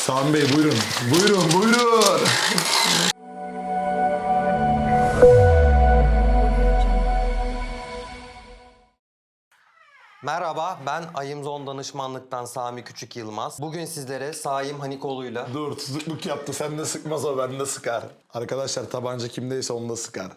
Sami Bey buyurun. Buyurun buyurun. Merhaba, ben Ayımzon Danışmanlık'tan Sami Küçük Yılmaz. Bugün sizlere Saim Hanikoğlu'yla Dur tutukluk yaptı. Sen de sıkmaz o bende sıkar. Arkadaşlar tabanca kimdeyse onda sıkar.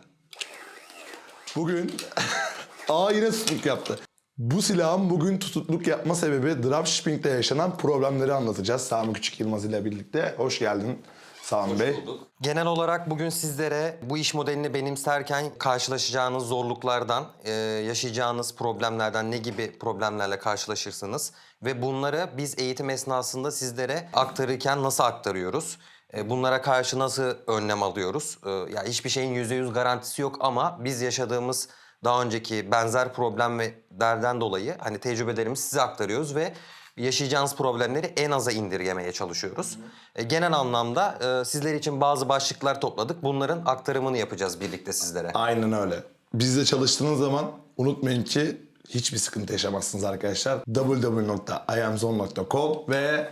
Bugün... Aa yine tutukluk yaptı. Bu silahın bugün tutukluk yapma sebebi dropshipping'de yaşanan problemleri anlatacağız. Sami Küçük Yılmaz ile birlikte. Hoş geldin Sami Bey. genel olarak bugün sizlere bu iş modelini benimserken karşılaşacağınız zorluklardan, e, yaşayacağınız problemlerden ne gibi problemlerle karşılaşırsınız ve bunları biz eğitim esnasında sizlere aktarırken nasıl aktarıyoruz? E, Bunlara karşı nasıl önlem alıyoruz? E, Ya hiçbir şeyin %100 garantisi yok ama biz yaşadığımız daha önceki benzer problem ve derden dolayı hani tecrübelerimizi size aktarıyoruz ve yaşayacağınız problemleri en aza indirgemeye çalışıyoruz. E, genel anlamda e, sizler için bazı başlıklar topladık. Bunların aktarımını yapacağız birlikte sizlere. Aynen öyle. Bizle çalıştığınız zaman unutmayın ki hiçbir sıkıntı yaşamazsınız arkadaşlar. www.iamzone.com ve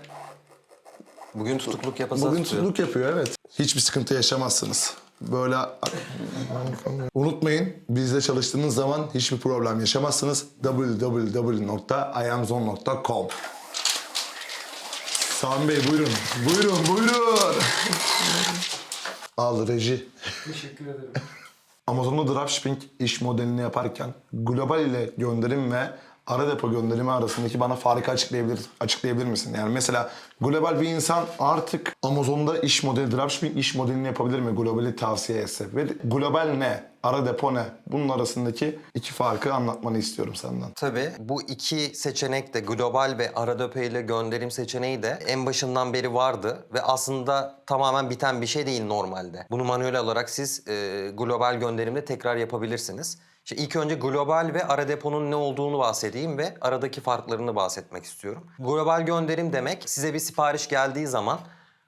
Bugün tutukluk yapası Bugün tutukluk yapıyor evet. Hiçbir sıkıntı yaşamazsınız. Böyle unutmayın bizle çalıştığınız zaman hiçbir problem yaşamazsınız. www.iamzone.com Sami Bey buyurun. Buyurun buyurun. Al reji. Teşekkür ederim. Amazon'da dropshipping iş modelini yaparken global ile gönderim ve ara depo gönderimi arasındaki bana farkı açıklayabilir, açıklayabilir misin? Yani mesela global bir insan artık Amazon'da iş modeli, dropshipping iş modelini yapabilir mi? Globali tavsiye etse. Ve global ne? Ara depo ne? Bunun arasındaki iki farkı anlatmanı istiyorum senden. Tabii bu iki seçenek de global ve Aradöpe ile gönderim seçeneği de en başından beri vardı ve aslında tamamen biten bir şey değil normalde. Bunu manuel olarak siz e, global gönderimde tekrar yapabilirsiniz. İşte ilk önce global ve ara deponun ne olduğunu bahsedeyim ve aradaki farklarını bahsetmek istiyorum. Global gönderim demek size bir sipariş geldiği zaman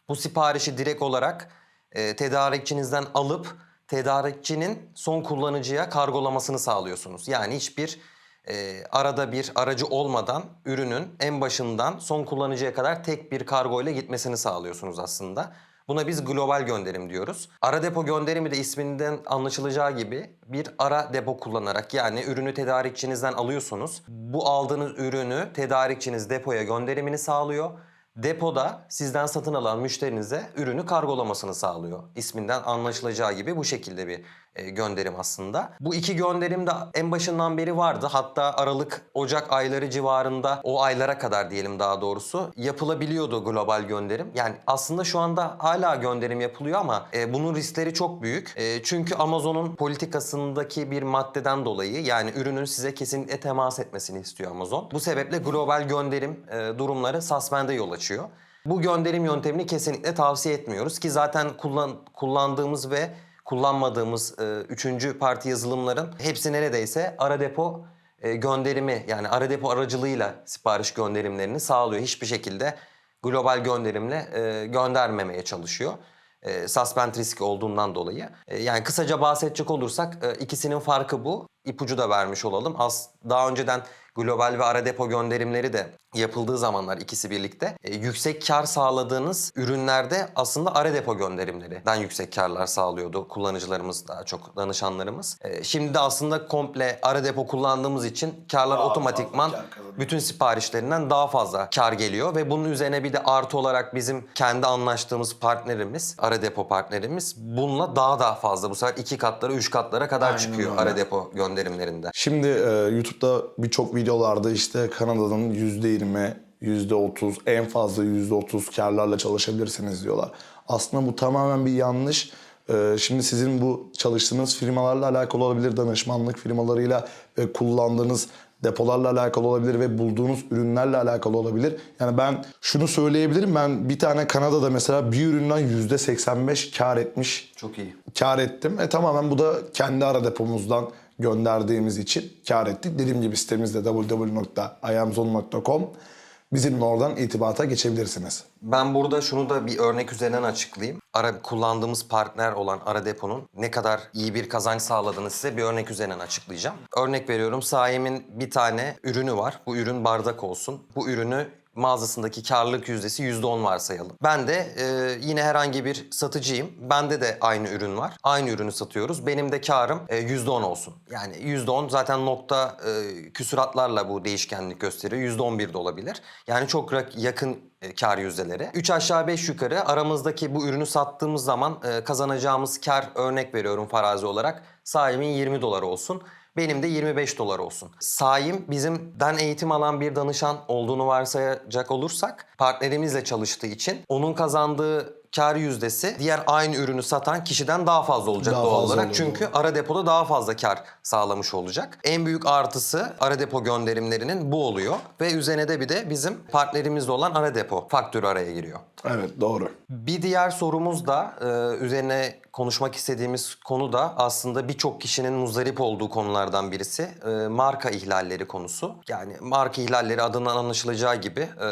bu siparişi direkt olarak e, tedarikçinizden alıp tedarikçinin son kullanıcıya kargolamasını sağlıyorsunuz. Yani hiçbir e, arada bir aracı olmadan ürünün en başından son kullanıcıya kadar tek bir kargo ile gitmesini sağlıyorsunuz aslında. Buna biz global gönderim diyoruz. Ara depo gönderimi de isminden anlaşılacağı gibi bir ara depo kullanarak yani ürünü tedarikçinizden alıyorsunuz. Bu aldığınız ürünü tedarikçiniz depoya gönderimini sağlıyor. Depoda sizden satın alan müşterinize ürünü kargolamasını sağlıyor. İsminden anlaşılacağı gibi bu şekilde bir gönderim aslında. Bu iki gönderim de en başından beri vardı. Hatta Aralık, Ocak ayları civarında o aylara kadar diyelim daha doğrusu yapılabiliyordu global gönderim. Yani aslında şu anda hala gönderim yapılıyor ama e, bunun riskleri çok büyük. E, çünkü Amazon'un politikasındaki bir maddeden dolayı yani ürünün size kesinlikle temas etmesini istiyor Amazon. Bu sebeple global gönderim e, durumları suspende yol açıyor. Bu gönderim yöntemini kesinlikle tavsiye etmiyoruz ki zaten kullan, kullandığımız ve kullanmadığımız e, üçüncü parti yazılımların hepsi neredeyse ara depo e, gönderimi yani ara depo aracılığıyla sipariş gönderimlerini sağlıyor. Hiçbir şekilde global gönderimle e, göndermemeye çalışıyor. E, suspend riski olduğundan dolayı. E, yani kısaca bahsedecek olursak e, ikisinin farkı bu. İpucu da vermiş olalım. As daha önceden global ve ara depo gönderimleri de yapıldığı zamanlar ikisi birlikte e, yüksek kar sağladığınız ürünlerde aslında ara depo gönderimlerinden yüksek karlar sağlıyordu kullanıcılarımız daha çok danışanlarımız. E, şimdi de aslında komple ara depo kullandığımız için karlar Daha otomatikman fazla kar bütün siparişlerinden daha fazla kar geliyor ve bunun üzerine bir de artı olarak bizim kendi anlaştığımız partnerimiz, ara depo partnerimiz bununla daha daha fazla bu sefer iki katlara, üç katlara kadar Aynen çıkıyor öyle. ara depo gönderimlerinde. Şimdi e, YouTube'da birçok videolarda işte Kanada'nın %20, %30, en fazla %30 karlarla çalışabilirsiniz diyorlar. Aslında bu tamamen bir yanlış. E, şimdi sizin bu çalıştığınız firmalarla alakalı olabilir, danışmanlık firmalarıyla ve kullandığınız depolarla alakalı olabilir ve bulduğunuz ürünlerle alakalı olabilir. Yani ben şunu söyleyebilirim. Ben bir tane Kanada'da mesela bir üründen %85 kar etmiş Çok iyi. kar ettim. E tamamen bu da kendi ara depomuzdan gönderdiğimiz için kar ettik. Dediğim gibi sitemizde www.iamzone.com bizimle oradan itibata geçebilirsiniz. Ben burada şunu da bir örnek üzerinden açıklayayım. Ara kullandığımız partner olan Ara Depo'nun ne kadar iyi bir kazanç sağladığını size bir örnek üzerinden açıklayacağım. Örnek veriyorum Saim'in bir tane ürünü var. Bu ürün bardak olsun. Bu ürünü mağazasındaki karlılık yüzdesi %10 varsayalım. Ben de e, yine herhangi bir satıcıyım. Bende de aynı ürün var. Aynı ürünü satıyoruz. Benim de karım e, %10 olsun. Yani %10 zaten nokta e, küsuratlarla bu değişkenlik gösteriyor. %11 de olabilir. Yani çok yakın e, kar yüzdeleri. 3 aşağı 5 yukarı aramızdaki bu ürünü sattığımız zaman e, kazanacağımız kar örnek veriyorum farazi olarak sahibimin 20 dolar olsun. Benim de 25 dolar olsun. Sahim bizimden eğitim alan bir danışan olduğunu varsayacak olursak partnerimizle çalıştığı için onun kazandığı kar yüzdesi diğer aynı ürünü satan kişiden daha fazla olacak Daha doğal fazla olarak. olur. Çünkü ara depoda daha fazla kar sağlamış olacak. En büyük artısı ara depo gönderimlerinin bu oluyor. Ve üzerine de bir de bizim partnerimizle olan ara depo faktörü araya giriyor. Evet doğru. Bir diğer sorumuz da e, üzerine konuşmak istediğimiz konu da aslında birçok kişinin muzdarip olduğu konulardan birisi. E, marka ihlalleri konusu. Yani marka ihlalleri adından anlaşılacağı gibi e,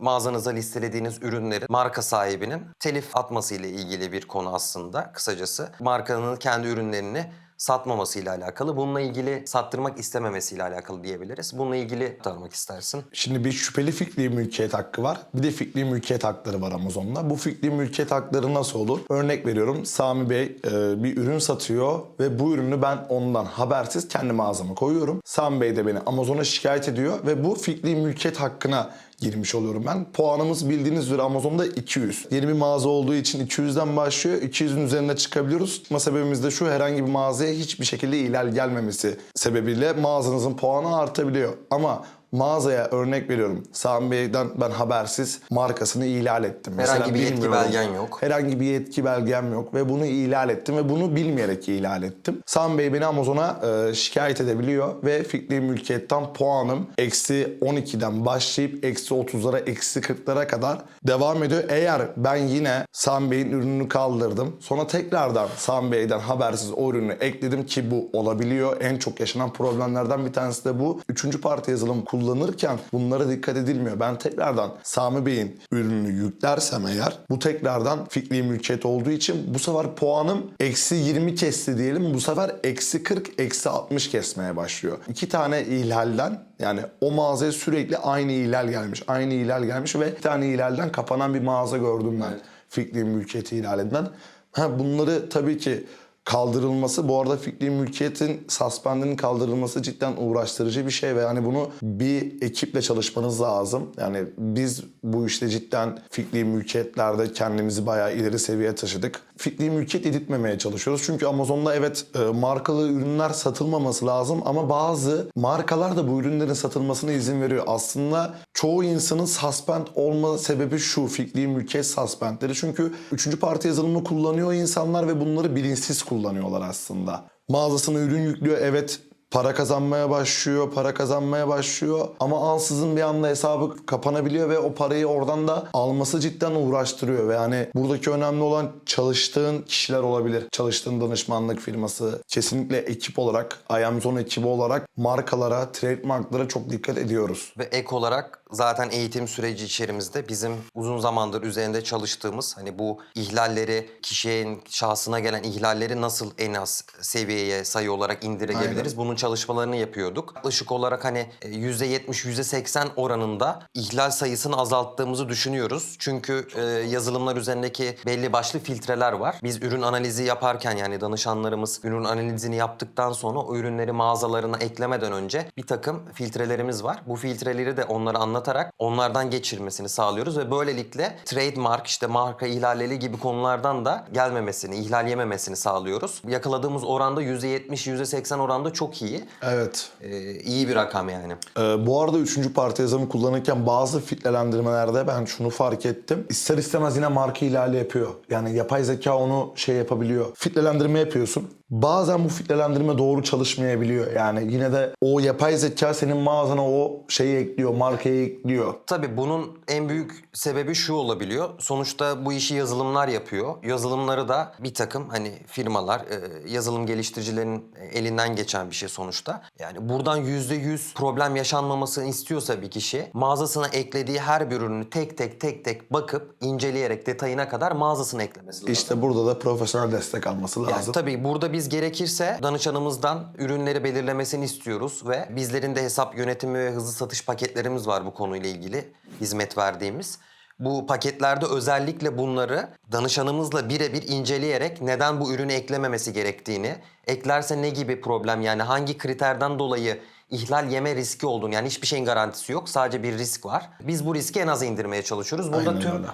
mağazanıza listelediğiniz ürünlerin marka sahibinin telif atması ile ilgili bir konu aslında kısacası. Markanın kendi ürünlerini satmamasıyla alakalı. Bununla ilgili sattırmak istememesiyle alakalı diyebiliriz. Bununla ilgili tanımak istersin. Şimdi bir şüpheli fikri mülkiyet hakkı var. Bir de fikri mülkiyet hakları var Amazon'da. Bu fikri mülkiyet hakları nasıl olur? Örnek veriyorum Sami Bey e, bir ürün satıyor ve bu ürünü ben ondan habersiz kendi mağazama koyuyorum. Sami Bey de beni Amazon'a şikayet ediyor ve bu fikri mülkiyet hakkına girmiş oluyorum ben. Puanımız bildiğiniz üzere Amazon'da 200. Yeni bir mağaza olduğu için 200'den başlıyor. 200'ün üzerine çıkabiliyoruz. Çıkma sebebimiz de şu herhangi bir mağazaya hiçbir şekilde ihlal gelmemesi sebebiyle mağazanızın puanı artabiliyor. Ama mağazaya örnek veriyorum. Sami Bey'den ben habersiz markasını ihlal ettim. Herhangi bir yetki belgen yok. Herhangi bir yetki belgem yok ve bunu ihlal ettim ve bunu bilmeyerek ihlal ettim. Sami Bey beni Amazon'a e, şikayet edebiliyor ve fikri mülkiyetten puanım eksi 12'den başlayıp eksi 30'lara eksi 40'lara kadar devam ediyor. Eğer ben yine Sami Bey'in ürününü kaldırdım sonra tekrardan Sami Bey'den habersiz o ürünü ekledim ki bu olabiliyor. En çok yaşanan problemlerden bir tanesi de bu. Üçüncü parti yazılım kullanırken bunlara dikkat edilmiyor. Ben tekrardan Sami Bey'in ürününü yüklersem eğer bu tekrardan fikri mülkiyet olduğu için bu sefer puanım eksi 20 kesti diyelim. Bu sefer eksi 40, eksi 60 kesmeye başlıyor. İki tane ihlalden yani o mağazaya sürekli aynı ihlal gelmiş. Aynı ihlal gelmiş ve bir tane ihlalden kapanan bir mağaza gördüm ben. Fikri mülkiyeti ihlal edilen. Ha, bunları tabii ki kaldırılması bu arada fikri mülkiyetin suspendinin kaldırılması cidden uğraştırıcı bir şey ve yani bunu bir ekiple çalışmanız lazım. Yani biz bu işte cidden fikri mülkiyetlerde kendimizi bayağı ileri seviyeye taşıdık. Fikri mülkiyet editmemeye çalışıyoruz. Çünkü Amazon'da evet e, markalı ürünler satılmaması lazım ama bazı markalar da bu ürünlerin satılmasına izin veriyor. Aslında çoğu insanın suspend olma sebebi şu fikri mülkiyet suspendleri. Çünkü üçüncü parti yazılımı kullanıyor insanlar ve bunları bilinçsiz kullanıyorlar aslında. Mağazasına ürün yüklüyor evet para kazanmaya başlıyor, para kazanmaya başlıyor ama ansızın bir anda hesabı kapanabiliyor ve o parayı oradan da alması cidden uğraştırıyor ve yani buradaki önemli olan çalıştığın kişiler olabilir. Çalıştığın danışmanlık firması, kesinlikle ekip olarak, Ayamzon ekibi olarak markalara, trademarklara çok dikkat ediyoruz. Ve ek olarak zaten eğitim süreci içerimizde bizim uzun zamandır üzerinde çalıştığımız hani bu ihlalleri, kişinin şahsına gelen ihlalleri nasıl en az seviyeye sayı olarak indirebiliriz? Bunun çalışmalarını yapıyorduk. Yaklaşık olarak hani e, %70, %80 oranında ihlal sayısını azalttığımızı düşünüyoruz. Çünkü e, yazılımlar üzerindeki belli başlı filtreler var. Biz ürün analizi yaparken yani danışanlarımız ürün analizini yaptıktan sonra o ürünleri mağazalarına eklemeden önce bir takım filtrelerimiz var. Bu filtreleri de onlara anlatarak onlardan geçirmesini sağlıyoruz ve böylelikle trademark işte marka ihlalleri gibi konulardan da gelmemesini, ihlal yememesini sağlıyoruz. Yakaladığımız oranda %70, %80 oranda çok iyi. Evet. Ee, iyi bir rakam yani. Ee, bu arada üçüncü parti yazılımı kullanırken bazı filtrelendirmelerde ben şunu fark ettim. İster istemez yine marka ihlali yapıyor. Yani yapay zeka onu şey yapabiliyor. Filtrelendirme yapıyorsun. Bazen bu filtrelendirme doğru çalışmayabiliyor. Yani yine de o yapay zeka senin mağazana o şeyi ekliyor, markayı ekliyor. Tabii bunun en büyük sebebi şu olabiliyor. Sonuçta bu işi yazılımlar yapıyor. Yazılımları da bir takım hani firmalar, e, yazılım geliştiricilerin elinden geçen bir şey sonuçta. Yani buradan yüzde yüz problem yaşanmamasını istiyorsa bir kişi mağazasına eklediği her bir ürünü tek tek tek tek bakıp inceleyerek detayına kadar mağazasına eklemesi lazım. İşte burada da profesyonel destek alması lazım. Yani tabii burada biz biz gerekirse danışanımızdan ürünleri belirlemesini istiyoruz ve bizlerin de hesap yönetimi ve hızlı satış paketlerimiz var bu konuyla ilgili hizmet verdiğimiz. Bu paketlerde özellikle bunları danışanımızla birebir inceleyerek neden bu ürünü eklememesi gerektiğini, eklerse ne gibi problem yani hangi kriterden dolayı ihlal yeme riski olduğunu yani hiçbir şeyin garantisi yok sadece bir risk var. Biz bu riski en aza indirmeye çalışıyoruz. Burada Aynen tüm öyle.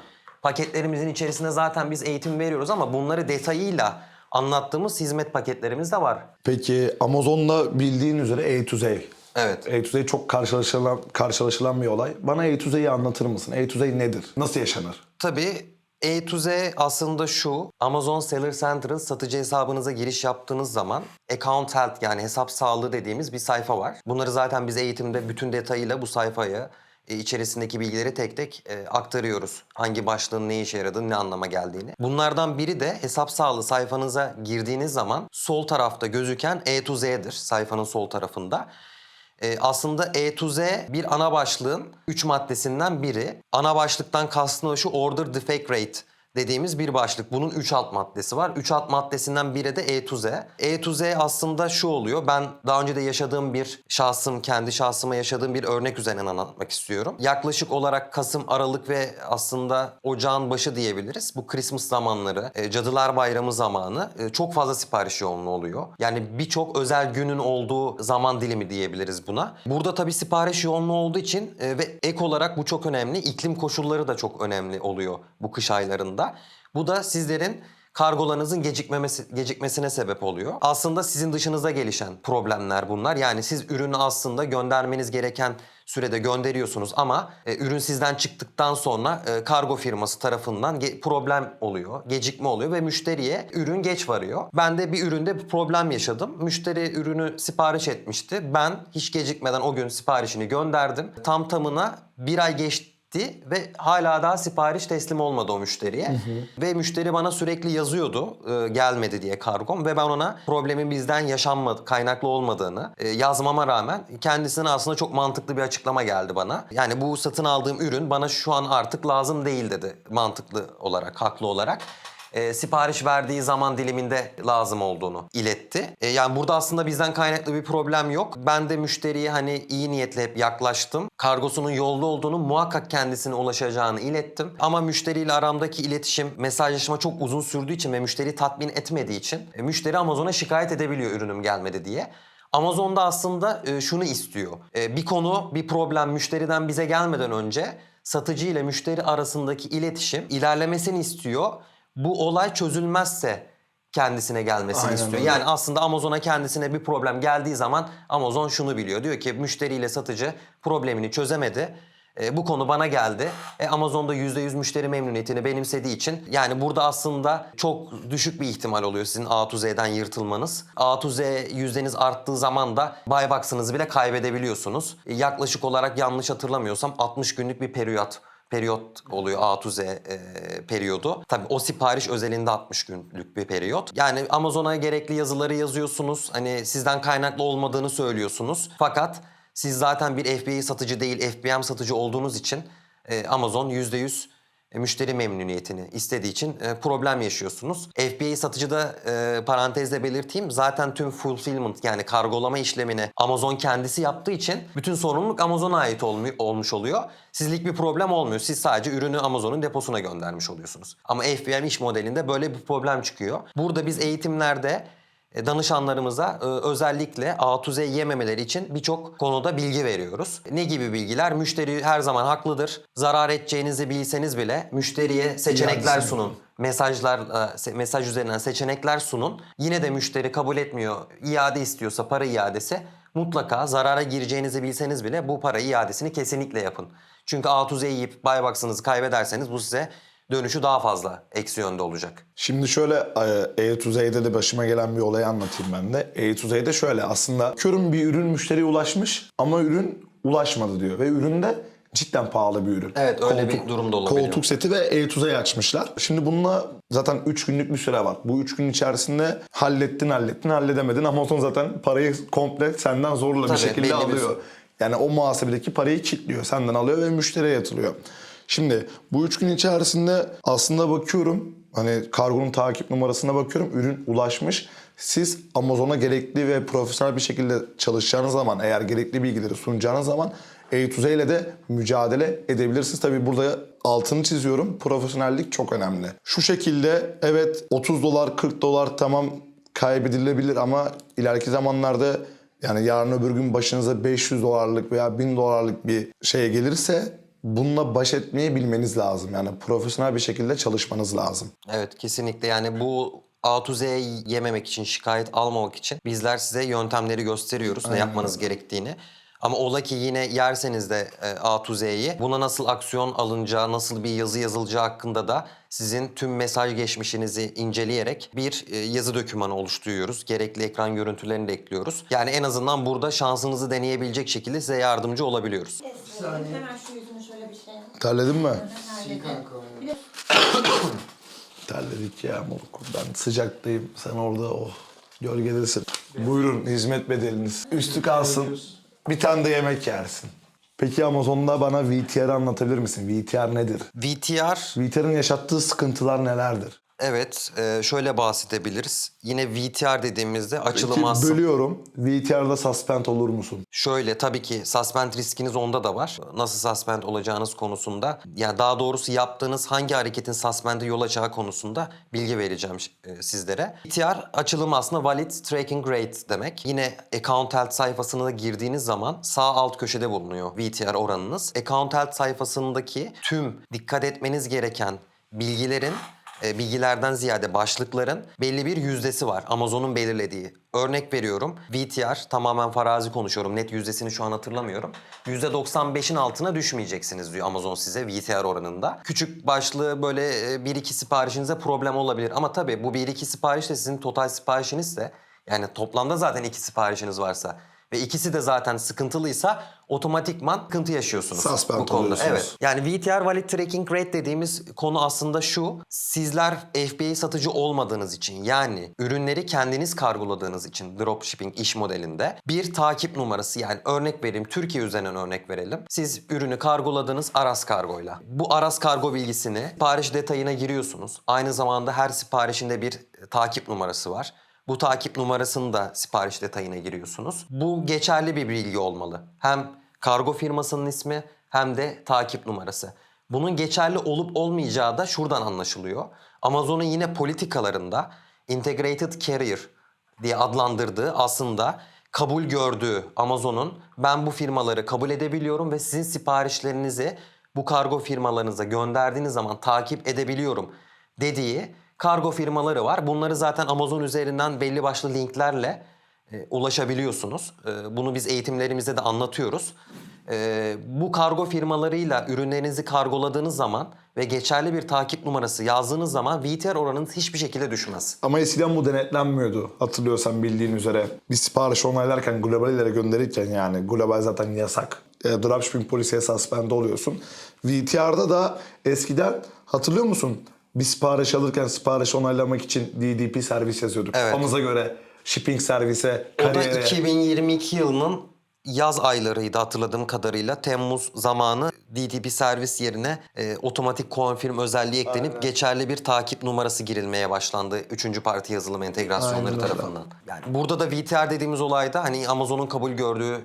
paketlerimizin içerisinde zaten biz eğitim veriyoruz ama bunları detayıyla anlattığımız hizmet paketlerimiz de var. Peki Amazon'da bildiğin üzere A to Z. Evet. A to Z çok karşılaşılan, karşılaşılan bir olay. Bana A to Z'yi anlatır mısın? A to Z nedir? Nasıl yaşanır? Tabii A to Z aslında şu. Amazon Seller Center'ın satıcı hesabınıza giriş yaptığınız zaman Account Health yani hesap sağlığı dediğimiz bir sayfa var. Bunları zaten biz eğitimde bütün detayıyla bu sayfaya e, içerisindeki bilgileri tek tek e, aktarıyoruz. Hangi başlığın ne işe yaradığını, ne anlama geldiğini. Bunlardan biri de hesap sağlığı sayfanıza girdiğiniz zaman sol tarafta gözüken E to Z'dir sayfanın sol tarafında. E, aslında E to Z bir ana başlığın 3 maddesinden biri. Ana başlıktan kastım şu order defect rate dediğimiz bir başlık. Bunun 3 alt maddesi var. 3 alt maddesinden biri de E to Z. E to Z aslında şu oluyor. Ben daha önce de yaşadığım bir şahsım, kendi şahsıma yaşadığım bir örnek üzerinden anlatmak istiyorum. Yaklaşık olarak Kasım, Aralık ve aslında ocağın başı diyebiliriz. Bu Christmas zamanları, e, Cadılar Bayramı zamanı e, çok fazla sipariş yoğunluğu oluyor. Yani birçok özel günün olduğu zaman dilimi diyebiliriz buna. Burada tabii sipariş yoğunluğu olduğu için e, ve ek olarak bu çok önemli. İklim koşulları da çok önemli oluyor bu kış aylarında. Bu da sizlerin kargolarınızın gecikmemesi, gecikmesine sebep oluyor. Aslında sizin dışınıza gelişen problemler bunlar. Yani siz ürünü aslında göndermeniz gereken sürede gönderiyorsunuz ama e, ürün sizden çıktıktan sonra e, kargo firması tarafından problem oluyor, gecikme oluyor ve müşteriye ürün geç varıyor. Ben de bir üründe bir problem yaşadım. Müşteri ürünü sipariş etmişti. Ben hiç gecikmeden o gün siparişini gönderdim. Tam tamına bir ay geçti gitti ve hala daha sipariş teslim olmadı o müşteriye. Ve müşteri bana sürekli yazıyordu e, gelmedi diye kargom ve ben ona problemin bizden yaşanmadı, kaynaklı olmadığını e, yazmama rağmen kendisine aslında çok mantıklı bir açıklama geldi bana. Yani bu satın aldığım ürün bana şu an artık lazım değil dedi mantıklı olarak, haklı olarak e, sipariş verdiği zaman diliminde lazım olduğunu iletti. E, yani burada aslında bizden kaynaklı bir problem yok. Ben de müşteriye hani iyi niyetle hep yaklaştım. Kargosunun yolda olduğunu muhakkak kendisine ulaşacağını ilettim. Ama müşteriyle aramdaki iletişim, mesajlaşma çok uzun sürdüğü için ve müşteri tatmin etmediği için e, müşteri Amazon'a şikayet edebiliyor ürünüm gelmedi diye. Amazon'da aslında e, şunu istiyor. E, bir konu, bir problem müşteriden bize gelmeden önce satıcı ile müşteri arasındaki iletişim ilerlemesini istiyor. Bu olay çözülmezse kendisine gelmesini Aynen istiyor. öyle. Yani aslında Amazon'a kendisine bir problem geldiği zaman Amazon şunu biliyor. Diyor ki müşteriyle satıcı problemini çözemedi. E, bu konu bana geldi. E, Amazon'da %100 müşteri memnuniyetini benimsediği için yani burada aslında çok düşük bir ihtimal oluyor sizin A Z'den yırtılmanız. A Z yüzdeniz arttığı zaman da buy box'ınızı bile kaybedebiliyorsunuz. E, yaklaşık olarak yanlış hatırlamıyorsam 60 günlük bir periyot periyot oluyor A to Z e, periyodu. Tabii o sipariş özelinde 60 günlük bir periyot. Yani Amazon'a gerekli yazıları yazıyorsunuz. Hani sizden kaynaklı olmadığını söylüyorsunuz. Fakat siz zaten bir FBA satıcı değil FBM satıcı olduğunuz için e, Amazon %100 e, müşteri memnuniyetini istediği için e, problem yaşıyorsunuz. FBA satıcıda e, parantezde belirteyim zaten tüm fulfillment yani kargolama işlemini Amazon kendisi yaptığı için bütün sorumluluk Amazon'a ait olmu- olmuş oluyor. Sizlik bir problem olmuyor. Siz sadece ürünü Amazon'un deposuna göndermiş oluyorsunuz. Ama FBM iş modelinde böyle bir problem çıkıyor. Burada biz eğitimlerde e, danışanlarımıza e, özellikle A to Z yememeleri için birçok konuda bilgi veriyoruz. Ne gibi bilgiler? Müşteri her zaman haklıdır. Zarar edeceğinizi bilseniz bile müşteriye seçenekler sunun. Mesajlar e, mesaj üzerinden seçenekler sunun. Yine de müşteri kabul etmiyor. iade istiyorsa para iadesi mutlaka zarara gireceğinizi bilseniz bile bu para iadesini kesinlikle yapın. Çünkü A to Z yiyip buy box'ınızı kaybederseniz bu size dönüşü daha fazla eksi yönde olacak. Şimdi şöyle e, A to Z'de de başıma gelen bir olayı anlatayım ben de. A to Z'de şöyle aslında körüm bir ürün müşteriye ulaşmış ama ürün ulaşmadı diyor. Ve üründe cidden pahalı bir ürün. Evet, öyle bir durumda olabiliyor. Koltuk seti ve to Z açmışlar. Şimdi bununla zaten 3 günlük bir süre var. Bu 3 gün içerisinde hallettin hallettin halledemedin. Amazon zaten parayı komple senden zorla Tabii, bir şekilde bir alıyor. süre. Yani o muhasebedeki parayı kilitliyor. Senden alıyor ve müşteriye yatırıyor. Şimdi bu üç gün içerisinde aslında bakıyorum Hani kargonun takip numarasına bakıyorum. Ürün ulaşmış. Siz Amazon'a gerekli ve profesyonel bir şekilde çalışacağınız zaman, eğer gerekli bilgileri sunacağınız zaman A to Z ile de mücadele edebilirsiniz. Tabii burada altını çiziyorum. Profesyonellik çok önemli. Şu şekilde evet 30 dolar 40 dolar tamam kaybedilebilir ama ileriki zamanlarda yani yarın öbür gün başınıza 500 dolarlık veya 1000 dolarlık bir şeye gelirse bununla baş etmeyi bilmeniz lazım. Yani profesyonel bir şekilde çalışmanız lazım. Evet kesinlikle yani bu A to Z'yi yememek için, şikayet almamak için bizler size yöntemleri gösteriyoruz ne yapmanız gerektiğini. Ama ola ki yine yerseniz de e, A to Z'yi buna nasıl aksiyon alınacağı, nasıl bir yazı yazılacağı hakkında da sizin tüm mesaj geçmişinizi inceleyerek bir e, yazı dokümanı oluşturuyoruz. Gerekli ekran görüntülerini de ekliyoruz. Yani en azından burada şansınızı deneyebilecek şekilde size yardımcı olabiliyoruz. Saniye. Hemen şu yüzünü şöyle bir şey yap. Terledin mi? Terledik ya moruk. Ben sıcaktayım. Sen orada oh gölgedesin. Buyurun hizmet bedeliniz. Üstü kalsın. Bir tane de yemek yersin. Peki Amazon'da bana VTR anlatabilir misin? VTR nedir? VTR VTR'ın yaşattığı sıkıntılar nelerdir? Evet, e, şöyle bahsedebiliriz. Yine VTR dediğimizde aslında bölüyorum. VTR'da suspend olur musun? şöyle tabii ki suspend riskiniz onda da var. Nasıl suspend olacağınız konusunda, yani daha doğrusu yaptığınız hangi hareketin suspend'e yol açacağı konusunda bilgi vereceğim e, sizlere. VTR açılım aslında Valid Tracking Rate demek. Yine Account Health sayfasına da girdiğiniz zaman sağ alt köşede bulunuyor VTR oranınız. Account Health sayfasındaki tüm dikkat etmeniz gereken bilgilerin bilgilerden ziyade başlıkların belli bir yüzdesi var. Amazon'un belirlediği. Örnek veriyorum. VTR tamamen farazi konuşuyorum. Net yüzdesini şu an hatırlamıyorum. %95'in altına düşmeyeceksiniz diyor Amazon size VTR oranında. Küçük başlığı böyle e, bir iki siparişinize problem olabilir. Ama tabii bu bir iki sipariş de sizin total siparişinizse yani toplamda zaten iki siparişiniz varsa ve ikisi de zaten sıkıntılıysa otomatikman sıkıntı yaşıyorsunuz Suspend bu konuda. oluyorsunuz. Evet. Yani VTR Valid Tracking Rate dediğimiz konu aslında şu. Sizler FBA satıcı olmadığınız için yani ürünleri kendiniz kargoladığınız için dropshipping iş modelinde bir takip numarası yani örnek vereyim Türkiye üzerinden örnek verelim. Siz ürünü kargoladınız Aras Kargo'yla. Bu Aras Kargo bilgisini sipariş detayına giriyorsunuz. Aynı zamanda her siparişinde bir takip numarası var. Bu takip numarasını da sipariş detayına giriyorsunuz. Bu geçerli bir bilgi olmalı. Hem kargo firmasının ismi hem de takip numarası. Bunun geçerli olup olmayacağı da şuradan anlaşılıyor. Amazon'un yine politikalarında Integrated Carrier diye adlandırdığı aslında kabul gördüğü Amazon'un ben bu firmaları kabul edebiliyorum ve sizin siparişlerinizi bu kargo firmalarınıza gönderdiğiniz zaman takip edebiliyorum dediği kargo firmaları var. Bunları zaten Amazon üzerinden belli başlı linklerle e, ulaşabiliyorsunuz. E, bunu biz eğitimlerimizde de anlatıyoruz. E, bu kargo firmalarıyla ürünlerinizi kargoladığınız zaman ve geçerli bir takip numarası yazdığınız zaman VTR oranınız hiçbir şekilde düşmez. Ama eskiden bu denetlenmiyordu. Hatırlıyorsan bildiğin üzere. Bir sipariş onaylarken globallere gönderirken yani global zaten yasak. E, dropshipping polisiye suspend oluyorsun. VTR'da da eskiden hatırlıyor musun? Bir sipariş alırken sipariş onaylamak için DDP servis yazıyorduk. Evet. Kafamıza göre shipping servise, O da kariyere. 2022 yılının yaz aylarıydı hatırladığım kadarıyla. Temmuz zamanı DTP servis yerine e, otomatik konfirm özelliği eklenip geçerli bir takip numarası girilmeye başlandı. Üçüncü parti yazılım entegrasyonları Aynen tarafından. Yani burada da VTR dediğimiz olayda hani Amazon'un kabul gördüğü e,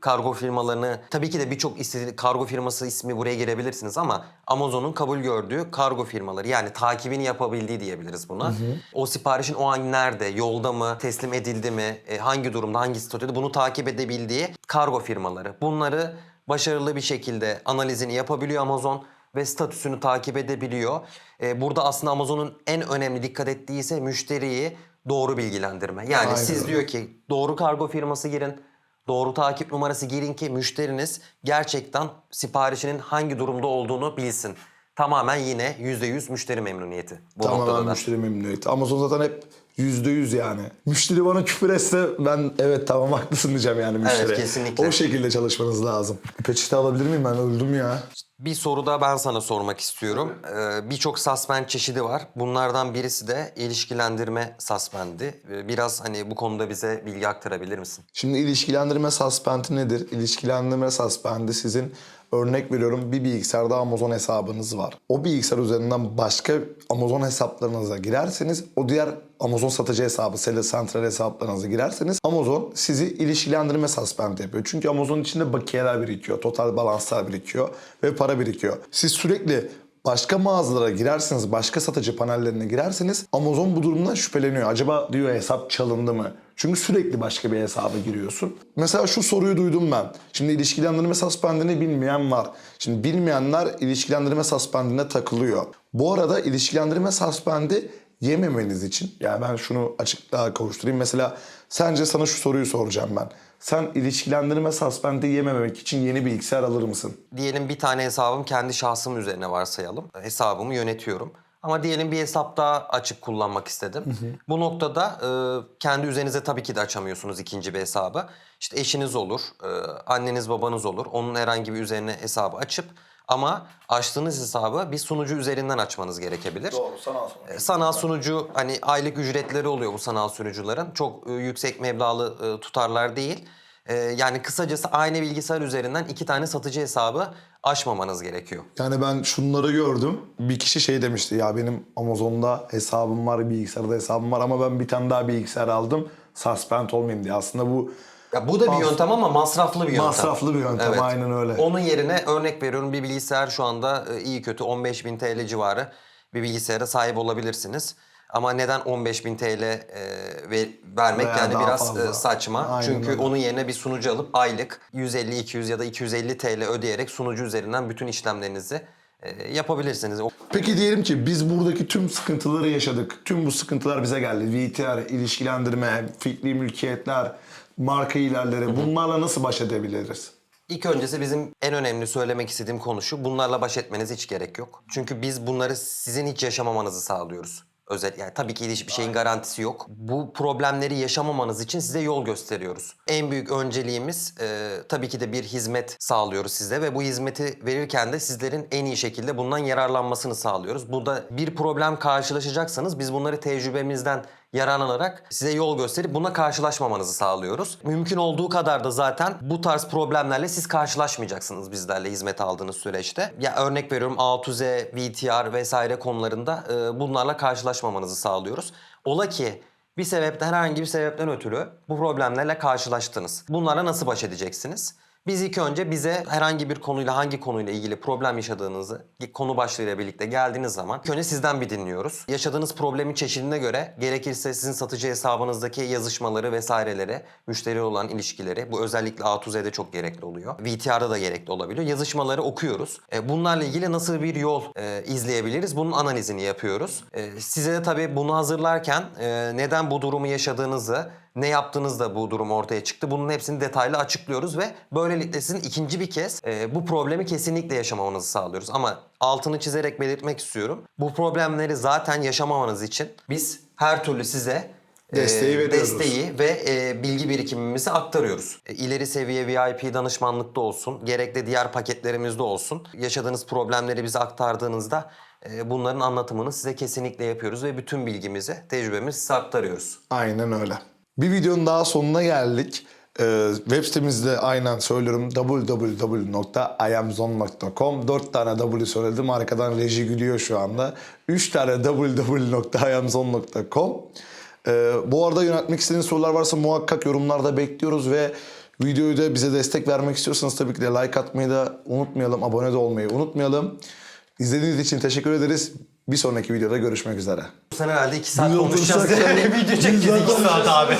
kargo firmalarını tabii ki de birçok kargo firması ismi buraya girebilirsiniz ama Amazon'un kabul gördüğü kargo firmaları yani takibini yapabildiği diyebiliriz buna. O siparişin o an nerede, yolda mı, teslim edildi mi, e, hangi durumda, hangi statüde bunu takip edebildiği kargo firmaları. Bunları başarılı bir şekilde analizini yapabiliyor Amazon ve statüsünü takip edebiliyor. E, burada aslında Amazon'un en önemli dikkat ettiği ise müşteriyi doğru bilgilendirme. Yani Aynen siz diyor ki doğru kargo firması girin, doğru takip numarası girin ki müşteriniz gerçekten siparişinin hangi durumda olduğunu bilsin. Tamamen yine %100 müşteri memnuniyeti bu Tamamen noktada da. müşteri memnuniyeti. Amazon zaten hep yüzde yüz yani. Müşteri bana küfür etse ben evet tamam haklısın diyeceğim yani müşteri. kesinlikle. O şekilde çalışmanız lazım. Peçete alabilir miyim ben öldüm ya. Bir soru da ben sana sormak istiyorum. Ee, Birçok suspend çeşidi var. Bunlardan birisi de ilişkilendirme suspendi. Ee, Biraz hani bu konuda bize bilgi aktarabilir misin? Şimdi ilişkilendirme suspendi nedir? İlişkilendirme suspendi sizin Örnek veriyorum bir bilgisayarda Amazon hesabınız var. O bilgisayar üzerinden başka Amazon hesaplarınıza girerseniz o diğer Amazon satıcı hesabı, Seller Central hesaplarınıza girerseniz Amazon sizi ilişkilendirme suspend yapıyor. Çünkü Amazon içinde bakiyeler birikiyor, total balanslar birikiyor ve para birikiyor. Siz sürekli başka mağazalara girerseniz, başka satıcı panellerine girerseniz Amazon bu durumdan şüpheleniyor. Acaba diyor hesap çalındı mı? Çünkü sürekli başka bir hesaba giriyorsun. Mesela şu soruyu duydum ben. Şimdi ilişkilendirme suspendini bilmeyen var. Şimdi bilmeyenler ilişkilendirme suspendine takılıyor. Bu arada ilişkilendirme suspendi yememeniz için yani ben şunu açıklığa kavuşturayım. Mesela sence sana şu soruyu soracağım ben. Sen ilişkilendirme suspendi yememek için yeni bilgisayar alır mısın? Diyelim bir tane hesabım kendi şahsım üzerine varsayalım. Hesabımı yönetiyorum. Ama diyelim bir hesap daha açık kullanmak istedim. Bu noktada e, kendi üzerinize tabii ki de açamıyorsunuz ikinci bir hesabı. İşte eşiniz olur, e, anneniz babanız olur. Onun herhangi bir üzerine hesabı açıp ama açtığınız hesabı bir sunucu üzerinden açmanız gerekebilir. sanal E, Sanal sunucu hani aylık ücretleri oluyor bu sanal sunucuların. Çok e, yüksek meblağlı e, tutarlar değil. E, yani kısacası aynı bilgisayar üzerinden iki tane satıcı hesabı açmamanız gerekiyor. Yani ben şunları gördüm. Bir kişi şey demişti ya benim Amazon'da hesabım var, bilgisayarda hesabım var ama ben bir tane daha bilgisayar aldım. Suspend olmayayım diye. Aslında bu Ya bu da bir Mas- yöntem ama masraflı bir yöntem. Masraflı bir yöntem, aynen öyle. Onun yerine örnek veriyorum bir bilgisayar şu anda e, iyi kötü 15.000 TL civarı bir bilgisayara sahip olabilirsiniz. Ama neden 15.000 TL e, ve, vermek Veya yani daha biraz fazla. e, saçma. Aynen Çünkü öyle. onun yerine bir sunucu alıp aylık 150, 200 ya da 250 TL ödeyerek sunucu üzerinden bütün işlemlerinizi e, yapabilirsiniz. O- Peki diyelim ki biz buradaki tüm sıkıntıları yaşadık. Tüm bu sıkıntılar bize geldi. VTR, ilişkilendirme, fikri mülkiyetler, marka ilerleri. Bunlarla nasıl baş edebiliriz? İlk öncesi bizim en önemli söylemek istediğim konu şu. Bunlarla baş etmeniz hiç gerek yok. Çünkü biz bunları sizin hiç yaşamamanızı sağlıyoruz. Özel, yani tabii ki hiçbir şeyin garantisi yok. Bu problemleri yaşamamanız için size yol gösteriyoruz. En büyük önceliğimiz e, tabii ki de bir hizmet sağlıyoruz size ve bu hizmeti verirken de sizlerin en iyi şekilde bundan yararlanmasını sağlıyoruz. Burada bir problem karşılaşacaksanız biz bunları tecrübemizden yararlanarak size yol gösterip buna karşılaşmamanızı sağlıyoruz. Mümkün olduğu kadar da zaten bu tarz problemlerle siz karşılaşmayacaksınız bizlerle hizmet aldığınız süreçte. Ya örnek veriyorum A2Z, VTR vesaire konularında e, bunlarla karşılaşmamanızı sağlıyoruz. Ola ki bir sebepten herhangi bir sebepten ötürü bu problemlerle karşılaştınız. Bunlarla nasıl baş edeceksiniz? Biz ilk önce bize herhangi bir konuyla hangi konuyla ilgili problem yaşadığınızı konu başlığıyla birlikte geldiğiniz zaman ilk önce sizden bir dinliyoruz. Yaşadığınız problemin çeşidine göre gerekirse sizin satıcı hesabınızdaki yazışmaları vesaireleri, müşteri olan ilişkileri bu özellikle A2Z'de çok gerekli oluyor. VTR'da da gerekli olabiliyor. Yazışmaları okuyoruz. E, bunlarla ilgili nasıl bir yol e, izleyebiliriz? Bunun analizini yapıyoruz. E, size de tabii bunu hazırlarken neden bu durumu yaşadığınızı ne yaptığınızda bu durum ortaya çıktı. Bunun hepsini detaylı açıklıyoruz ve böylelikle sizin ikinci bir kez e, bu problemi kesinlikle yaşamamanızı sağlıyoruz. Ama altını çizerek belirtmek istiyorum. Bu problemleri zaten yaşamamanız için biz her türlü size e, Desteği veriyoruz. desteği ve e, bilgi birikimimizi aktarıyoruz. E, ileri seviye VIP danışmanlıkta olsun, gerek de diğer paketlerimizde olsun. Yaşadığınız problemleri bize aktardığınızda e, bunların anlatımını size kesinlikle yapıyoruz ve bütün bilgimizi, tecrübemizi size aktarıyoruz. Aynen öyle. Bir videonun daha sonuna geldik. Ee, web sitemizde aynen söylüyorum www.iamzone.com 4 tane W söyledim. Arkadan reji gülüyor şu anda. 3 tane www.iamzone.com ee, Bu arada yönetmek istediğiniz sorular varsa muhakkak yorumlarda bekliyoruz ve videoyu da bize destek vermek istiyorsanız tabii ki de like atmayı da unutmayalım. Abone de olmayı unutmayalım. İzlediğiniz için teşekkür ederiz. Bir sonraki videoda görüşmek üzere. Bu sene herhalde 2 saat konuşacağız. video çekeceğiz 2 saat abi.